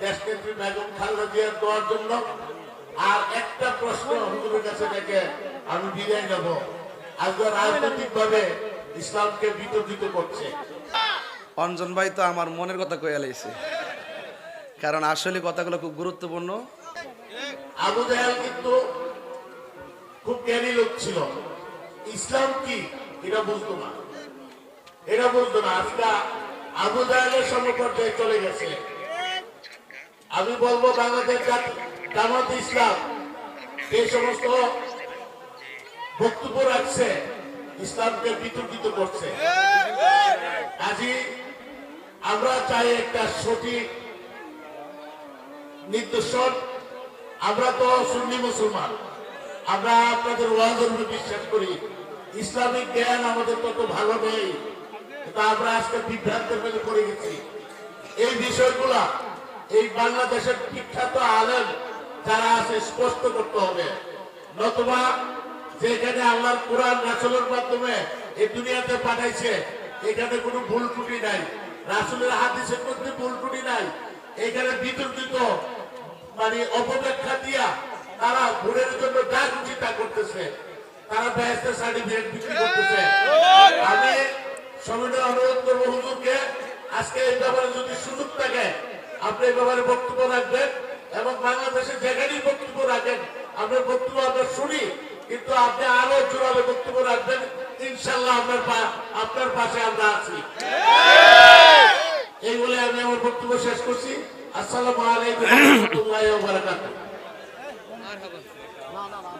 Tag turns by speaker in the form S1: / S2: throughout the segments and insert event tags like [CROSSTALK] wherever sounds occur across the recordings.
S1: দেশনেত্রী বেগম খালেদা জিয়ার দেওয়ার জন্য। আর একটা প্রশ্ন হুজুরের কাছে রেখে আমি বিদায় নেব। আজকে রাজনৈতিক ভাবে ইসলামকে বিতর্কিত করছে।
S2: অঞ্জন ভাই তো আমার মনের কথা কয়ে লাইছে। কারণ আসলে কথাগুলো খুব গুরুত্বপূর্ণ।
S1: আবু জাহেল কিন্তু খুব জ্ঞানী লোক ছিল। ইসলাম কি এটা বুঝতো না। এটা বুঝতো না। আজকে আবু জাহেলের সমপর্যায়ে চলে গেছে। আমি বলব বাংলাদেশ জামাত ইসলাম, যে সমস্ত বক্তব্য রাখছে, ইসলামকে বিতর্কিত করছে। কাজী, আমরা চাই একটা সঠিক নির্দেশন আমরা তো সুন্নি মুসলমান। আমরা আপনাদের ওয়াজের উপর বিশ্বাস করি। ইসলামিক জ্ঞান আমাদের তত ভালো নেই। তা আমরা আজকে বিভ্রান্তের মধ্যে পড়ে গেছি। এই বিষয়গুলা এই বাংলাদেশের বিখ্যাত আলেম যারা আছে, স্পষ্ট করতে হবে। নতুবা যেখানে আল্লাহর কোরআন, রাসুলের মাধ্যমে এই দুনিয়াতে পাঠাইছে, এখানে কোনো ভুল ত্রুটি নাই। রাসুলের হাদিসের মধ্যে ভুল ত্রুটি নাই। এখানে বিতর্কিত মানে অপব্যাখ্যা দিয়া তারা ভোটের জন্য যা খুশি তা করতেছে। তারা ব্যস্ত সার্টিফিকেট বিক্রি করতেছে। আমি সমিতির অনুরোধ করব হুজুরকে। আজকে এই ব্যাপারে যদি সুযোগ থাকে আপনি ব্যাপারে বক্তব্য রাখবেন এবং বাংলাদেশে যেখানেই বক্তব্য রাখেন আপনার বক্তব্য আমরা শুনি কিন্তু আপনি আরও জোরালো বক্তব্য রাখবেন ইনশাল্লাহ আপনার পা- আপনার পাশে আমরা আছি। এই বলে আমি আমার বক্তব্য শেষ করছি। আসসালামু আলাইকুম রহমতুল্লাহ বারাকাতুহ। সম্মানিত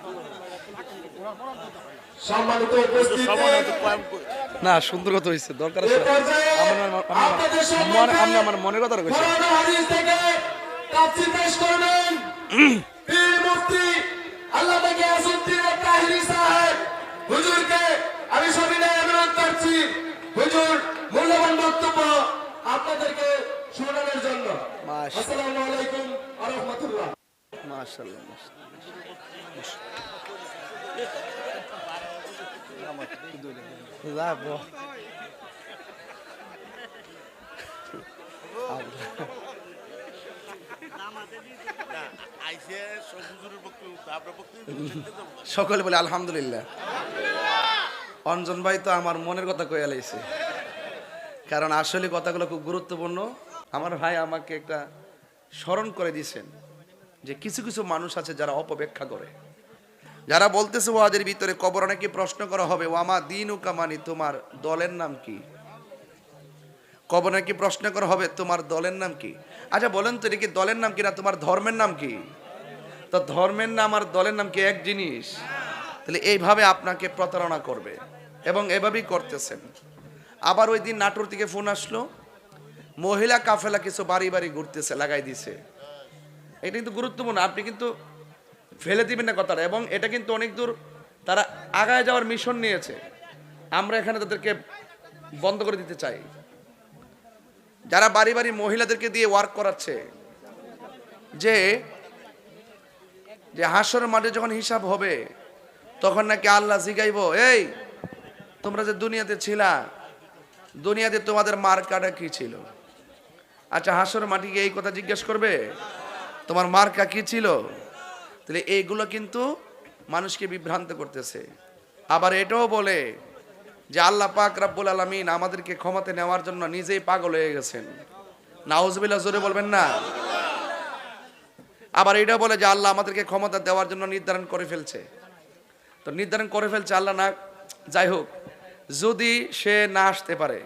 S1: উপস্থিতি
S2: না সুন্দর কথা হয়েছে দরকার আছে।
S1: এ
S2: আমার- মনে- মনের কথা কইছেন
S1: হাদিস থেকে তাফসীর পেশ করবেন। পীর মুফতি আল্লাহ থেকে আসুদ্দিন তাহিরি সাহেব হুজুরকে আমি সবিনয় অনুরোধ করছি। হুজুর মূল্যবান বক্তব্য আপনাদেরকে শোনানোর জন্য। আসসালামু আলাইকুম ওয়া রাহমাতুল্লাহ।
S2: মাশাআল্লাহ মাশাআল্লাহ। সকলে বলে, আলহামদুলিল্লাহ। অঞ্জন ভাই তো আমার মনের কথা কয়ে লাইছে। কারণ আসলে কথাগুলো খুব গুরুত্বপূর্ণ। আমার ভাই আমাকে একটা স্মরণ করে দিয়েছেন যে কিছু কিছু মানুষ আছে যারা অপব্যাখ্যা করে। যারা বলতেছে ওয়াদের ভিতরে কবর নাকি প্রশ্ন করা হবে, ওয়ামা দিন ও কামানি তোমার দলের নাম কি? কবর নাকি প্রশ্ন করা হবে, তোমার দলের নাম কি? আচ্ছা বলেন তো, এটা দলের নাম কি না তোমার ধর্মের নাম কি? তো ধর্মের নাম আর দলের নাম কি এক জিনিস? তাহলে এইভাবে আপনাকে প্রতারণা করবে এবং এভাবেই করতেছেন। আবার ওই দিন নাটোর থেকে ফোন আসলো, মহিলা কাফেলা কিছু বাড়ি বাড়ি ঘুরতেছে, লাগাই দিছে। এটা কিন্তু গুরুত্বপূর্ণ, আপনি কিন্তু ফেলে দিবেন না কথাটা। এবং এটা কিন্তু অনেক দূর তারা আগায় যাওয়ার মিশন নিয়েছে। আমরা এখানে তাদেরকে বন্ধ করে দিতে চাই। যারা বাড়ি বাড়ি মহিলাদেরকে দিয়ে ওয়ার্ক করাচ্ছে, যে যে হাসর মাঠে যখন হিসাব হবে, তখন নাকি আল্লাহ জিগাইব, এই, তোমরা যে দুনিয়াতে ছিলা, দুনিয়াতে তোমাদের মার্কাটা কি ছিল? আচ্ছা হাসর মাটি কি এই কথা জিজ্ঞেস করবে, তোমার মার্কা কি ছিল? তাহলে এইগুলো কিন্তু মানুষকে বিভ্রান্ত করতেছে। আবার এটাও বলে যে আল্লাহ পাক রাব্বুল আলামিন আমাদেরকে ক্ষমতা নেওয়ার জন্য নিজেই পাগল হয়ে গেছেন। নাউজবিল্লাহ, জোরে বলবেন না? আবার এটা বলে যে আল্লাহ আমাদেরকে ক্ষমতা দেওয়ার জন্য নির্ধারণ করে ফেলছে। তো নির্ধারণ করে ফেলছে আল্লাহ না, যাই হোক, যদি সে না আসতে পারে,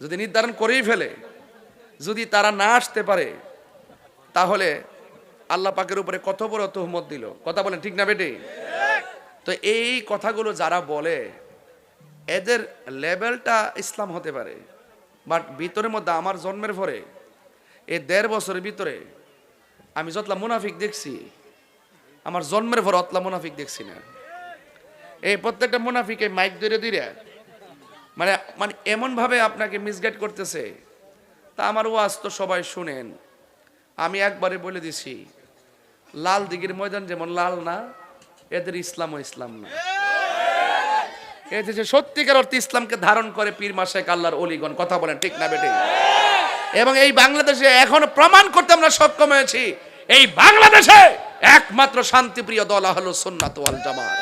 S2: যদি নির্ধারণ করেই ফেলে, যদি তারা না আসতে পারে, তাহলে আল্লাহ পাকের উপরে কত বড় তহমত দিল? কথা বলেন ঠিক না বেটে? তো এই কথাগুলো যারা বলে, এদের লেভেলটা ইসলাম হতে পারে, বাট ভিতরের মধ্যে আমার জন্মের পরে এই দেড় বছরের ভিতরে, আমি যতলা মুনাফিক দেখছি, আমার জন্মের পর অতলা মুনাফিক দেখছি না। এই প্রত্যেকটা মুনাফিকে মাইক ধরে ধরে মানে মানে এমনভাবে আপনাকে মিসগাইড করতেছে, তা আমার ওয়াজ তো সবাই শুনেন। আমি একবারে বলে দিছি লাল দিঘির ময়দান যেমন লাল না, এদের ইসলামও ইসলাম না। এদের যে সত্যিকার অর্থে ইসলামকে ধারণ করে পীর মাসেক আল্লাহর অলিগণ, কথা বলেন, ঠিক না বেটে? এবং এই বাংলাদেশে এখনও প্রমাণ করতে আমরা সক্ষম হয়েছি, এই বাংলাদেশে একমাত্র শান্তিপ্রিয় দল হলো সুন্নাত ওয়াল জামাত।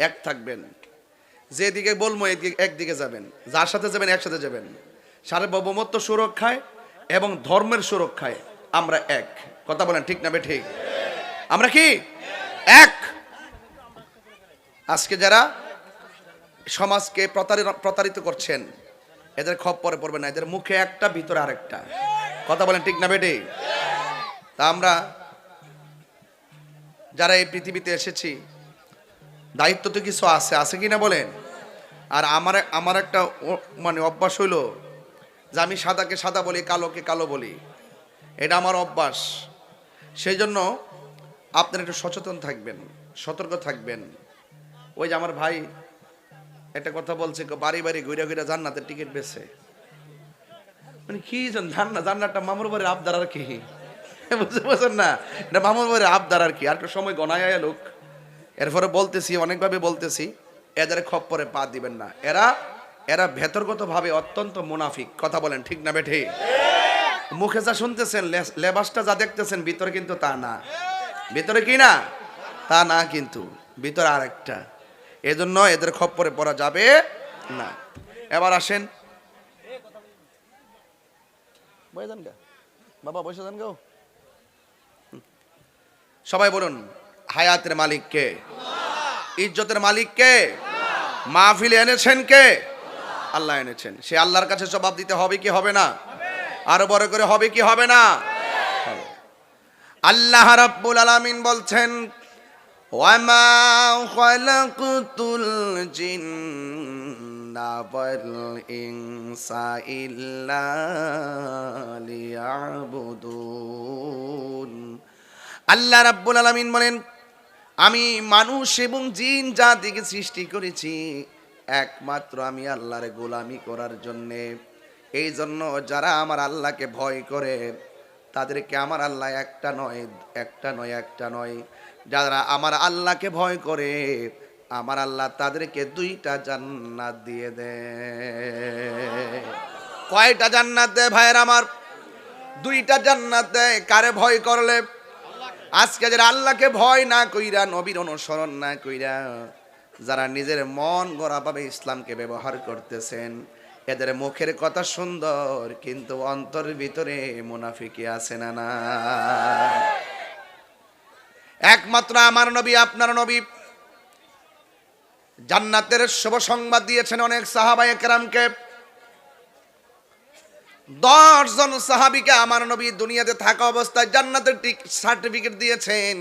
S2: এক থাকবেন, যেদিকে বলব একদিকে যাবেন, যার সাথে যাবেন একসাথে যাবেন। সার্বভৌমত্ব সুরক্ষায় এবং ধর্মের সুরক্ষায়। আমরা এক। কথা বলেন, ঠিক না ঠিক আমরা কি? এক। আজকে যারা সমাজকে প্রতারিত করছেন, এদের খপ পরে পড়বে না, এদের মুখে একটা, ভিতরে আরেকটা। কথা বলেন, ঠিক না বেটে তা আমরা যারা এই পৃথিবীতে এসেছি, দায়িত্ব তো কিছু আছে আছে কি না বলেন? আর আমার আমার একটা মানে অভ্যাস হইল যে আমি সাদাকে সাদা বলি, কালোকে কালো বলি। এটা আমার অভ্যাস। সেই জন্য আপনারা একটু সচেতন থাকবেন, সতর্ক থাকবেন। ওই যে আমার ভাই একটা কথা বলছে বাড়ি বাড়ি ঘুরে ঘুরে জান্নাতের টিকিট বেছে মানে কি জান- জান্নাত, জান্নাতটা মামুর বাড়ির আবদার আর কি? [LAUGHS] বুঝতে পারছেন না? এটা মামুর বাড়ির আবদার আর কি? আর একটু সময় গনায় লোক। এরপরে বলতেছি, অনেকভাবে বলতেছি, এদের খপ্পরে পা দিবেন না। এরা এরা ভেতরগত ভাবে অত্যন্ত মুনাফিক। কথা বলেন, ঠিক না বেঠে? মুখে যা শুনতেছেন লেবাসটা যা দেখতেছেন, ভিতরে কিন্তু তা না। ভিতরে কি না? তা না কিন্তু, ভিতরে আরেকটা। এজন্য এদের খপ্পরে পড়া যাবে না। এবার আসেন। বাবা, বসে যান গো সবাই বলুন, হায়াতের মালিক কে? ইজ্জতের মালিক কে? মাহফিলে এনেছেন কে? আল্লাহ এনেছেন। সে আল্লাহর কাছে জবাব দিতে হবে কি হবে না? আরও বড় করে হবে কি হবে না? আল্লাহ রাব্বুল আলামিন বলছেন খালাকতুল জিন্না ওয়াল ইনসা ইল্লা লিয়াবুদুন। আল্লাহ রাব্বুল আলামিন বলেন, আমি মানুষ এবং জিন জাতিকে সৃষ্টি করেছি, একমাত্র আমি আল্লাহর গোলামি করার জন্যে। এই জন্য যারা আমার আল্লাহকে ভয় করে, তাদেরকে আমার আল্লাহ একটা নয় একটা নয় একটা নয়। যারা আমার আল্লাহকে ভয় করে, আমার আল্লাহ তাদেরকে দুইটা জান্নাত দিয়ে দে। কয়টা জান্নাত দেয় ভাইয়ের আমার? দুইটা জান্নাত দেয়। কারে ভয় করলে? আজকে যারা আল্লাহকে ভয় না কইরা, নবীর অনুসরণ না কইরা, যারা নিজের মন গড়াভাবে ইসলামকে ব্যবহার করতেছেন এদের মুখের কথা সুন্দর, কিন্তু অন্তরের ভিতরে মুনাফিকি আছে না না। একমাত্র আমার নবী, আপনার নবী। জান্নাতের শুভ সংবাদ দিয়েছেন অনেক সাহাবায়ে কেরামকে। দশ জন সাহাবিকে আমার নবী দুনিয়াতে থাকা অবস্থায় জান্নাতের সার্টিফিকেট দিয়েছেন।